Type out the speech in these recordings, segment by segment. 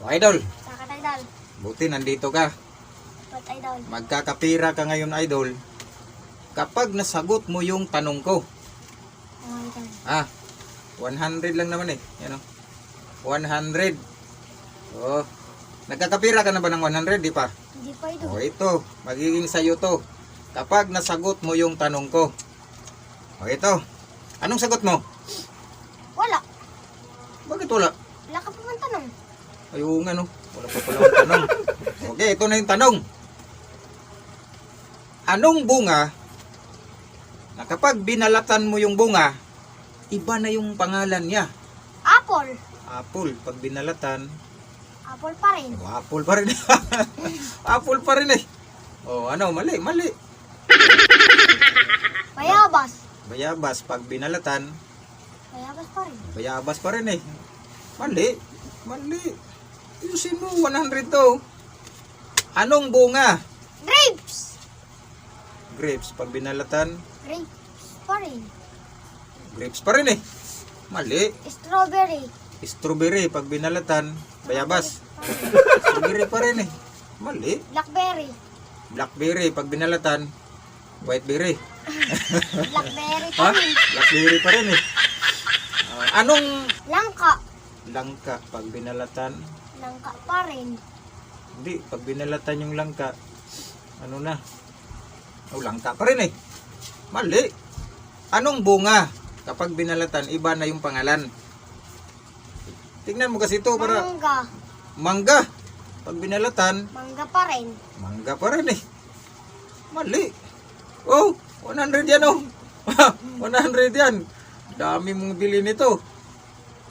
O, idol, Sakit idol. buti nandito ka. Ba't idol? Magkakapira ka ngayon, idol. Kapag nasagot mo yung tanong ko, Oh, idol. ah, 100 lang naman eh. Yan o. 100. Oh, nagkakapira ka na ba ng 100? Di pa? Hindi pa idol. O, ito. Magiging sayo to. Kapag nasagot mo yung tanong ko. O, ito. Anong sagot mo? Wala. Bakit wala? Wala ka pa man tanong. Ay, oo nga no. Wala pa pala akong tanong. Okay, ito na yung tanong. Anong bunga na kapag binalatan mo yung bunga, iba na yung pangalan niya? Apple. Apple. Pag binalatan, Apple pa rin. oh, apple pa rin. apple pa rin eh. Oh, ano, mali, mali. Bayabas. Bayabas, pag binalatan, Bayabas pa rin. bayabas pa rin eh. Mali, mali. Ayusin mo, 100 to. Anong bunga? Grapes. Grapes, pag binalatan, Grapes pa rin. grapes pa rin eh. Mali. Strawberry. Strawberry, pag binalatan, bayabas. Strawberry pa rin eh. Mali. Blackberry. Blackberry, pag binalatan, whiteberry. Blackberry pa rin. Blackberry pa rin eh. Ah, anong Langka. langka pag binalatan? Langka pa rin. Hindi, pag binalatan yung langka, ano na? Oh, langka pa rin eh. Mali. Anong bunga? Kapag binalatan, iba na yung pangalan. Tingnan mo kasi ito para Mangga. mangga. Pag binalatan, Mangga pa rin. mangga pa rin eh. Mali. Oh, 100 yan oh. 100 yan. Dami mong bili nito.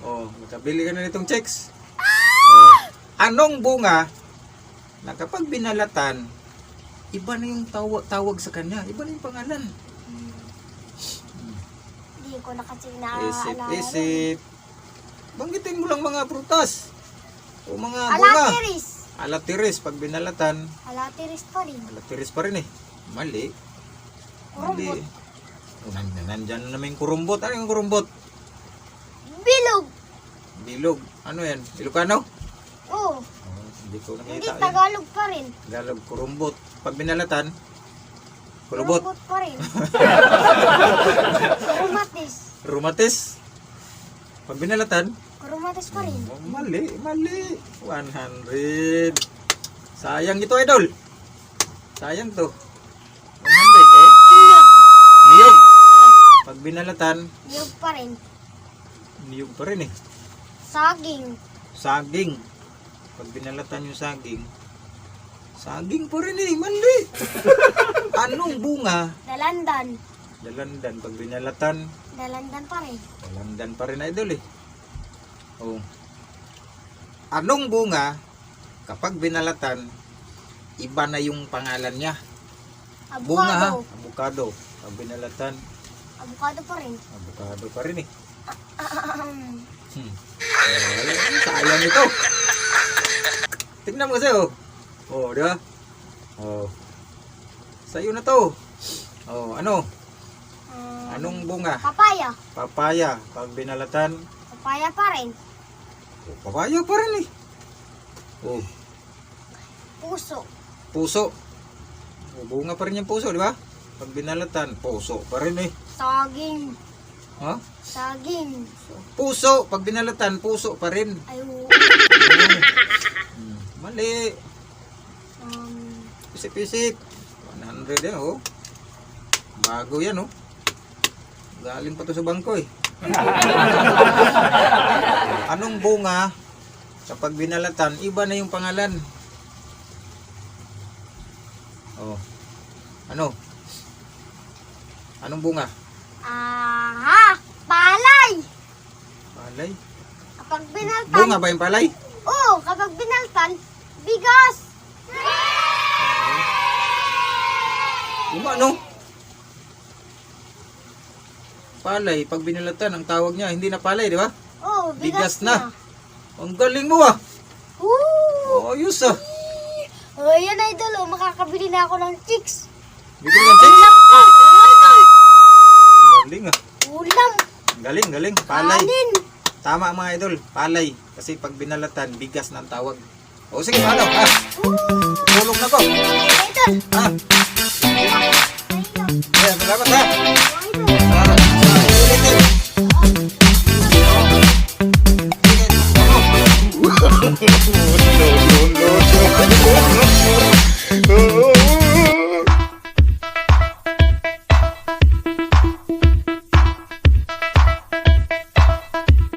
Oh, makabili ka na nitong checks. Anong bunga na kapag binalatan, iba na yung tawa- tawag sa kanya. Iba na yung pangalan. Hindi ko na kasi Isip, naaalala. isip. Banggitin mo lang mga prutas. O mga bunga. Alatiris. Alatiris. Pag binalatan, Alatiris pa rin. alatiris pa rin eh. Mali. Mali. Kurumbot. Nan- nandyan na naman yung kurumbot. Ano yung kurumbot? Bilog. Bilog. Ano yan? Ilocano? Oo. Oh, hindi ko Hindi nakita. yun. Tagalog pa rin. Tagalog, kurumbot. Pag binalatan, kurubot. Kurumbot pa rin. Kurumatis. Rumatis. Pag binalatan, Kurumatis pa rin. oh, mali, mali. 100. Sayang ito, idol. Sayang to. 100 eh. Inyog. Niyog. Ah, Pag binalatan, Niyog pa rin. niyog pa rin eh. Saging. Saging. Pag binalatan yung saging, saging pa rin eh, mali. Anong bunga? Dalandan. Dalandan. Pag binalatan, Dalandan pa rin. dalandan pa rin idol eh. Oh. Anong bunga? Kapag binalatan, iba na yung pangalan niya. Bunga ha? Avocado. Avocado. Pag binalatan, Avocado pa rin. avocado pa rin eh. Ahem. Hmm. Ay, sayang ito. Tingnan mo kasi oh. Oh, di ba? Oh. Sa'yo na to. Oh, ano? Ah, Anong bunga? Papaya. Papaya. Pag binalatan, Papaya pa rin. oh, papaya pa rin eh. Oh, Puso. puso. Oh, bunga pa rin yung puso, di ba? Pag binalatan, puso pa rin eh. Saging. Ha? Saging. Puso. Pag binalatan, puso pa rin. Ay, oo. Mali. um, Isip-isip. 100 yan, oh. Bago yan, oh. Galing pa to sa bangko, eh. Anong bunga kapag binalatan, iba na yung pangalan. Oh. Ano? Anong bunga? aha! Palay! Palay. Kapag binaltan, Bunga ba yung palay? Oo, kapag binaltan, bigas! Yung ano? Palay, pag binalatan, ang tawag niya, hindi na palay, di ba? Oo, Bigas bigas, na. na. Ang galing mo ah. Woo! Ayos ah. Oh, yan idol, oh, makakabili na ako ng chicks. Bigyan ng chicks. Ulam! Oh, idol! Galing ah. Ulam! Galing, galing. Palay. Kanin! Tama mga idol, palay. Kasi pag binalatan, bigas ng tawag. O sige, paano? Ha? Tulog na ko. Ha? Idol. Ayan, salamat ha.